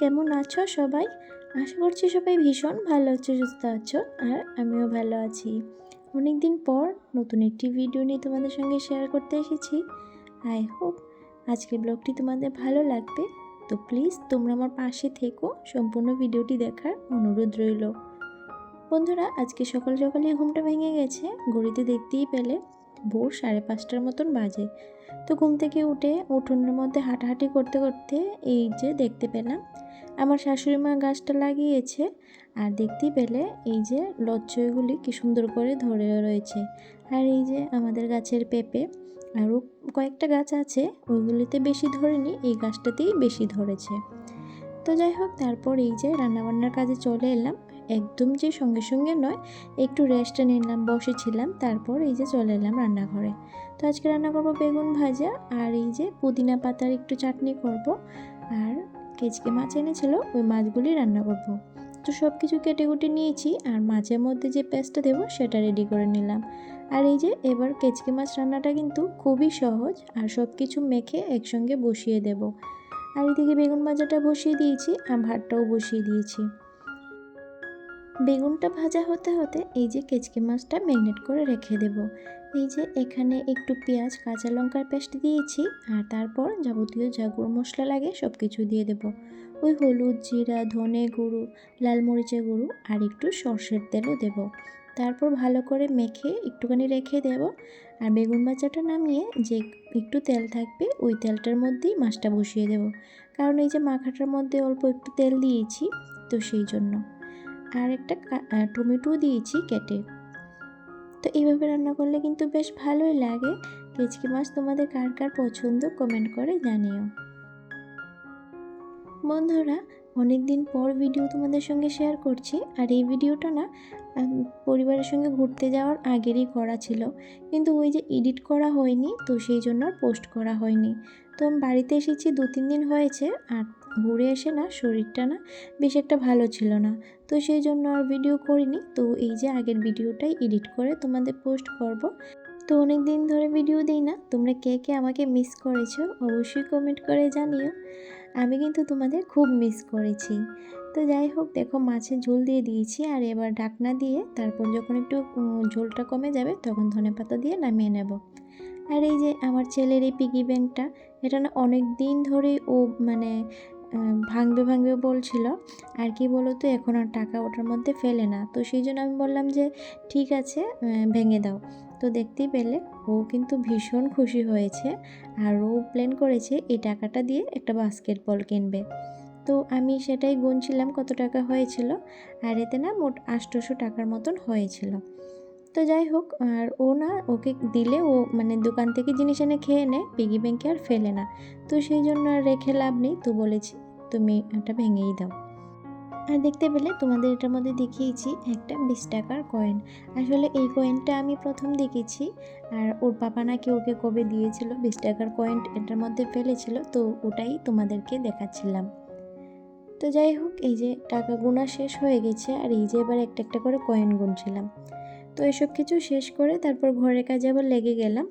কেমন আছো সবাই? আশা করছি সবাই ভীষণ ভালো আছো, সুস্থ আছো, আর আমিও ভালো আছি। অনেক দিন পর নতুন একটি ভিডিও নিয়ে তোমাদের সঙ্গে শেয়ার করতে এসেছি। আই হোপ আজকের ব্লগটি তোমাদের ভালো লাগবে। তো প্লিজ তোমরা আমার পাশে থেকো, সম্পূর্ণ ভিডিওটি দেখার অনুরোধ রইল। বন্ধুরা, আজকে সকাল সকালে ঘুমটা ভেঙে গেছে, ঘড়িতে দেখতেই পেলে। ভোর সাড়ে পাঁচটার মতন বাজে। তো ঘুম থেকে উঠে উঠোনের মধ্যে হাঁটাহাঁটি করতে করতে এই যে দেখতে পেলাম, আমার শাশুড়ি মা গাছটা লাগিয়েছে আর দেখতেই পেলে এই যে লচ্ছয়গুলি কি সুন্দর করে ধরে রয়েছে। আর এই যে আমাদের গাছের পেঁপে, আরও কয়েকটা গাছ আছে, ওইগুলিতে বেশি ধরেনি, এই গাছটাতেই বেশি ধরেছে। তো যাই হোক, তারপর এই যে রান্নাবান্নার কাজে চলে এলাম। একদম যে সঙ্গে সঙ্গে নয়, একটু রেস্ট নিলাম, বসেছিলাম, তারপর এই যে চলে এলাম রান্নাঘরে। তো আজকে রান্না করব বেগুন ভাজা আর এই যে পুদিনা পাতার একটু চাটনি করব আর কেচকে মাছ এনেছিল, ওই মাছগুলি রান্না করব। তো সব কিছু কেটে কুটে নিয়েছি আর মাছের মধ্যে যে পেস্টটা দেবো সেটা রেডি করে নিলাম। আর এই যে এবার কেচকে মাছ রান্নাটা কিন্তু খুবই সহজ আর সব কিছু মেখে একসঙ্গে বসিয়ে দেব। আর এদিকে বেগুন ভাজাটা বসিয়ে দিয়েছি আর ভাতটাও বসিয়ে দিয়েছি। বেগুনটা ভাজা হতে হতে এই যে কেচকে মাছটা ম্যারিনেট করে রেখে দেব। এই যে এখানে একটু পেঁয়াজ, কাঁচা লঙ্কার পেস্ট দিয়েছি আর তারপর যাবতীয় যা গুঁড়ো মশলা লাগে সব কিছু দিয়ে দেব। ওই হলুদ জিরা, ধনে গুঁড়ো, লাল মরিচের গুঁড়ো আর একটু সর্ষের তেলও দেব। তারপর ভালো করে মেখে একটুখানি রেখে দেব আর বেগুন ভাজাটা নামিয়ে যে একটু তেল থাকবে ওই তেলটার মধ্যেই মাছটা বসিয়ে দেব। কারণ এই যে মাখাটার মধ্যে অল্প একটু তেল দিয়েছি তো সেই জন্য। আর একটা টমেটো দিয়েছি কেটে। তো এইভাবে রান্না করলে কিন্তু বেশ ভালোই লাগে। কেচকি মাছ তোমাদের কার কার পছন্দ কমেন্ট করে জানিও। বন্ধুরা অনেক দিন পর ভিডিও তোমাদের সঙ্গে শেয়ার করছি। আর এই ভিডিওটা না পরিবারের সঙ্গে ঘুরতে যাওয়ার আগেরই করা ছিল। কিন্তু ওই যে এডিট করা হয়নি, তো সেই জন্য আর পোস্ট করা হয়নি। তো আমি বাড়িতে এসেছি দু তিন দিন হয়েছে, আর ঘুরে এসে না শরীরটা না বেশ একটা ভালো ছিল না। তো সেই জন্য আর ভিডিও করিনি। তো এই যে আগের ভিডিওটাই এডিট করে তোমাদের পোস্ট করব। তো অনেক দিন ধরে ভিডিও দিই না। তোমরা কে কে আমাকে মিস করেছ অবশ্যই কমেন্ট করে জানিও। আমি কিন্তু তোমাদের খুব মিস করেছি। তো যাই হোক, দেখো মাছের ঝোল দিয়ে দিয়েছি আর এবার ঢাকনা দিয়ে তারপর যখন একটু ঝোলটা কমে যাবে তখন ধনে পাতা দিয়ে নামিয়ে নেব। আর এই যে আমার ছেলের এই পিগি ব্যাংকটা এটা না অনেক দিন ধরেই ও মানে ভাঙবে ভাঙবে বলছিল, আর কি বলো তো এখন আর টাকা ওটার মধ্যে ফেলে না। তো সেই জন্য আমি বললাম যে, ঠিক আছে ভেঙে দাও। তো দেখতেই পেলে ও কিন্তু ভীষণ খুশি হয়েছে আর ও প্ল্যান করেছে এই টাকাটা দিয়ে একটা বাস্কেটবল কিনবে। তো আমি সেটাই গুনছিলাম কত টাকা হয়েছিল, আর এতে না মোট আটশোশো টাকার মতন হয়েছিল। তো যাই হোক, আর ও না ওকে দিলে ও মানে দোকান থেকে জিনিস এনে খেয়ে নেয়, পিগি ব্যাংকে আর ফেলে না। তো সেই জন্য আর রেখে লাভ নেই। তো বলেছি, তুমি এটা ভেঙেই দাও। আর দেখতে পেলে তোমাদের এটার মধ্যে দেখিয়েছি একটা বিশ টাকার কয়েন আসলে এই কয়েনটা আমি প্রথম দেখেছি, আর ওর পাপা নাকি ওকে কবে দিয়েছিল, বিশ টাকার কয়েন এটার মধ্যে ফেলেছিল, তো ওটাই তোমাদেরকে দেখাচ্ছিলাম। তো যাই হোক, এই যে টাকা গোনা শেষ হয়ে গেছে, আর এই যে এবার একটা একটা করে কয়েন গুনছিলাম। তো এসব কিছু শেষ করে তারপর ঘরের কাজে আবার লেগে গেলাম।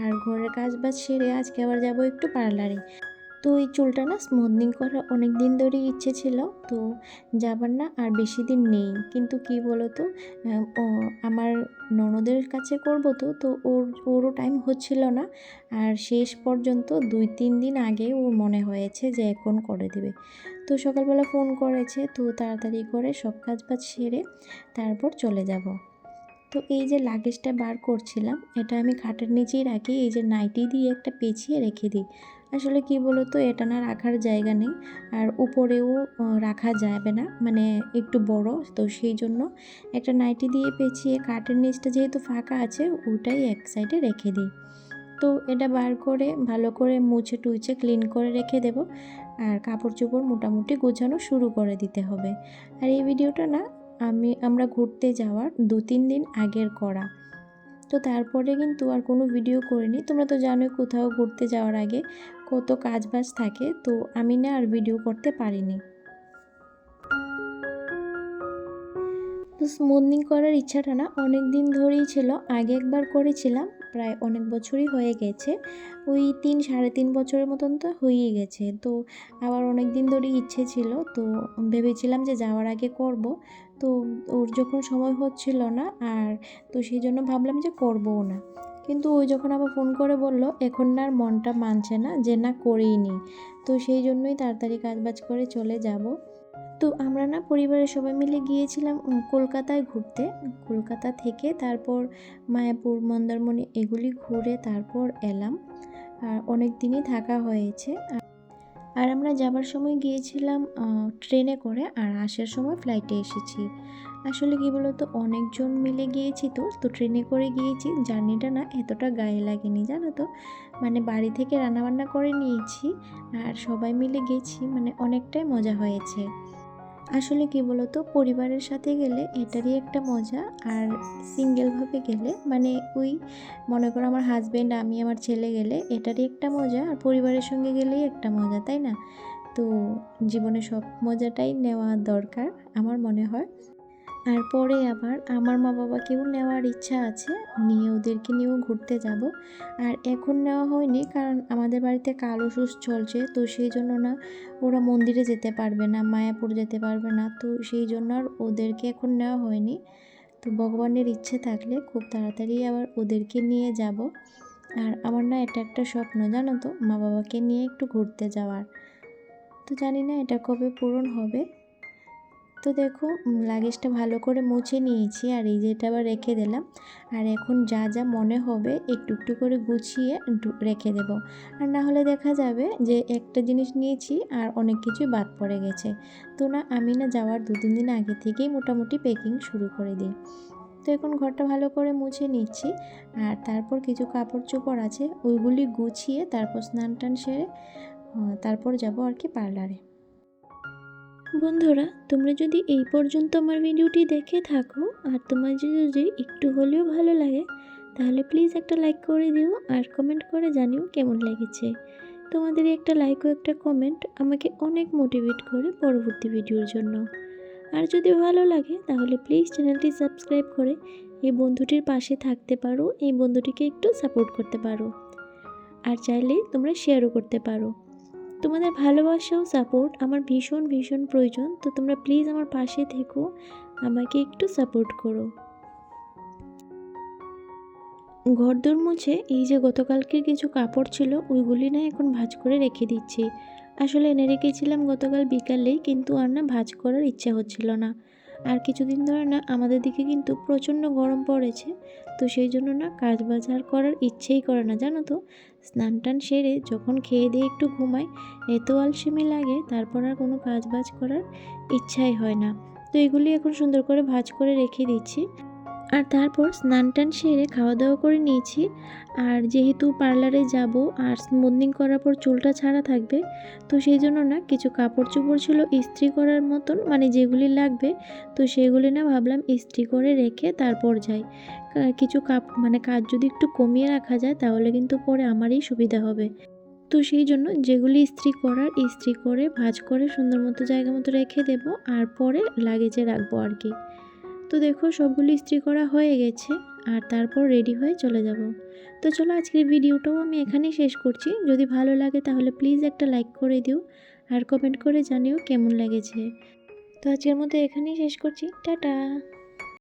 আর ঘরের কাজ বাজ সেরে আজকে আবার যাব একটু পার্লারে। তো এই চুলটা না স্মুথনিং করার অনেক দিন ধরেই ইচ্ছে ছিল, তো যাবার না আর বেশি দিন নেই। কিন্তু কি বলো তো আমার ননদের কাছে করব তো তো ওর, ওরও টাইম হচ্ছিল না। আর শেষ পর্যন্ত দুই তিন দিন আগে ওর মনে হয়েছে যে এখন করে দেবে। তো সকালবেলা ফোন করেছে, তো তাড়াতাড়ি করে সব কাজ বাজ সেরে তারপর চলে যাব। তো এই যে লাগেজটা বার করছিলাম, এটা আমি খাটের নিচেই রাখি, এই যে নাইটি দিয়ে একটা পেঁচিয়ে রেখে দিই। আসলে কি বলো তো এটা না রাখার জায়গা নেই, আর উপরেও রাখা যাবে না মানে একটু বড়, তো সেই জন্য একটা নাইটি দিয়ে পেঁচিয়ে কাঠের নিচটা যেহেতু ফাঁকা আছে, ওটাই এক সাইডে রেখে দিই। তো এটা বার করে ভালো করে মুছে টুইচে ক্লিন করে রেখে দেব, আর কাপড় চোপড় মোটামুটি গোছানো শুরু করে দিতে হবে। আর এই ভিডিওটা না আমি, আমরা ঘুরতে যাওয়ার দু তিন দিন আগের করা তো তারপরে কিন্তু আর কোনো ভিডিও করিনি। তোমরা তো জানোই কোথাও ঘুরতে যাওয়ার আগে কত কাজ বাজ থাকে। তো আমি না আর ভিডিও করতে পারিনি। তো স্মুথনিং করার ইচ্ছাটা না অনেক দিন ধরেই ছিল। আগে একবার করেছিলাম। প্রায় অনেক বছরই হয়ে গেছে। ওই তিন, সাড়ে তিন বছরের মতন তো হয়েই গেছে। তো আবার অনেক দিন ধরেই ইচ্ছে ছিল, তো ভেবেছিলাম যে যাওয়ার আগে করব। তো ওর যখন সময় হচ্ছিল না আর, তো সেই জন্য ভাবলাম যে করবও না। কিন্তু ওই যখন আবার ফোন করে বলল, এখন না আর মনটা মানছে না যে না করেই নি। তো সেই জন্যই তাড়াতাড়ি কাজবাজ করে চলে যাব। তো আমরা না পরিবারের সবাই মিলে গিয়েছিলাম কলকাতায় ঘুরতে। কলকাতা থেকে তারপর মায়াপুর, মন্দারমণি এগুলি ঘুরে তারপর এলাম। আর অনেক দিনই থাকা হয়েছে। আর- আমরা যাবার সময় গিয়েছিলাম ট্রেনে করে আর আসার সময় ফ্লাইটে এসেছি। আসলে কি বলতো, অনেকজন মিলে গিয়েছি তো তো ট্রেনে করে গিয়েছি। জার্নিটা না এতটা গায়ে লাগেনি, জানো তো? মানে বাড়ি থেকে রান্নাবান্না করে নিয়েছি, আর সবাই মিলে গেছি। মানে অনেকটাই মজা হয়েছে। আসলে কি বলতো, পরিবারের সাথে গেলে এটারই একটা মজা আর সিঙ্গেলভাবে গেলে মানে ওই মনে করো আমার হাজব্যান্ড আমি, আমার ছেলে গেলে এটারই একটা মজা আর পরিবারের সঙ্গে গেলেই একটা মজা, তাই না? তো জীবনে সব মজাটাই নেওয়া দরকার আমার মনে হয়। আর পরে আবার আমার মা বাবাকেও নেওয়ার ইচ্ছা আছে, নিয়ে ওদেরকে নিয়েও ঘুরতে যাব। আর এখন নেওয়া হয়নি কারণ আমাদের বাড়িতে কালো সুস চলছে, তো সেই জন্য না ওরা মন্দিরে যেতে পারবে না, মায়াপুর যেতে পারবে না, তো সেই জন্য আর ওদেরকে এখন নেওয়া হয়নি। তো ভগবানের ইচ্ছে থাকলে খুব তাড়াতাড়ি আবার ওদেরকে নিয়ে যাব। আর আমার না এটা একটা স্বপ্ন, জানো তো মা বাবাকে নিয়ে একটু ঘুরতে যাওয়ার। তো জানি না এটা কবে পূরণ হবে। তো দেখো লাগেজটা ভালো করে মুছে নিয়েছি আর এই যে এটা আবার রেখে দিলাম। আর এখন যা যা মনে হবে, একটু একটু করে গুছিয়ে রেখে দেব। আর না হলে দেখা যাবে যে একটা জিনিস নিয়েছি আর অনেক কিছুই বাদ পড়ে গেছে। তো না, আমি না যাওয়ার দু তিন দিন আগে থেকেই মোটামুটি প্যাকিং শুরু করে দিই। তো এখন ঘরটা ভালো করে মুছে নিচ্ছি। আর তারপর কিছু কাপড় চোপড় আছে, ওইগুলি গুছিয়ে তারপর স্নান টান সেরে তারপর যাব আর কি পার্লারে বন্ধুরা, তোমরা যদি এই পর্যন্ত আমার ভিডিওটি দেখে থাকো, আর তোমার যদি একটু হলেও ভালো লাগে, তাহলে প্লিজ একটা লাইক করে দিও, আর কমেন্ট করে জানিও কেমন লেগেছে। তোমাদের একটা লাইক ও একটা কমেন্ট আমাকে অনেক মোটিভেট করে পরবর্তী ভিডিওর জন্য। আর যদি ভালো লাগে, তাহলে প্লিজ চ্যানেলটি সাবস্ক্রাইব করে এই বন্ধুটির পাশে থাকতে পারো, এই বন্ধুটিকে একটু সাপোর্ট করতে পারো। আর চাইলে তোমরা শেয়ারও করতে পারো। তোমাদের ভালোবাসা ও সাপোর্ট আমার ভীষণ ভীষণ প্রয়োজন। তো তোমরা প্লিজ আমার পাশে থেকো, আমাকে একটু সাপোর্ট করো। ঘরদোর মুছে এই যে গতকালকের কিছু কাপড় ছিল, ওইগুলি না এখন ভাজ করে রেখে দিচ্ছি। আসলে এনে রেখেছিলাম গতকাল বিকালেই, কিন্তু আর না ভাজ করার ইচ্ছা হচ্ছিল না। আর কিছুদিন ধরে না আমাদের দিকে কিন্তু প্রচণ্ড গরম পড়েছে, তো সেই জন্য না কাজ বাজার করার ইচ্ছেই করে না, জানো তো? স্নান টান সেরে যখন খেয়ে দিয়ে একটু ঘুমাই, এত আলসেমি লাগে, তারপর আর কোনো কাজ বাজ করার ইচ্ছাই হয় না। তো এগুলি এখন সুন্দর করে ভাজ করে রেখে দিচ্ছি। আর তারপর স্নান টান সেরে খাওয়া দাওয়া করে নিয়েছি। আর যেহেতু পার্লারে যাব আর স্মুথনিং করার পর চুলটা ছাড়া থাকবে, তো সেই জন্য না কিছু কাপড় চোপড় ছিল ইস্ত্রি করার মতন মানে যেগুলি লাগবে, তো সেগুলি না ভাবলাম ইস্ত্রি করে রেখে তারপর যাই। কিছু কাপ মানে কাজ যদি একটু কমিয়ে রাখা যায়, তাহলে কিন্তু পরে আমারই সুবিধা হবে। তো সেই জন্য যেগুলি ইস্ত্রি করার, ইস্ত্রি করে ভাঁজ করে সুন্দর মতো জায়গা মতো রেখে দেব, আর পরে লাগেজে রাখব আর কি। তো দেখো সবগুলি ইস্ত্রি করা হয়ে গেছে আর তারপর রেডি হয়ে চলে যাব। তো চলো আজকের ভিডিওটাও আমি এখানেই শেষ করছি। যদি ভালো লাগে তাহলে প্লিজ একটা লাইক করে দিও আর কমেন্ট করে জানিও কেমন লেগেছে। তো আজকের মতো এখানেই শেষ করছি। টাটা!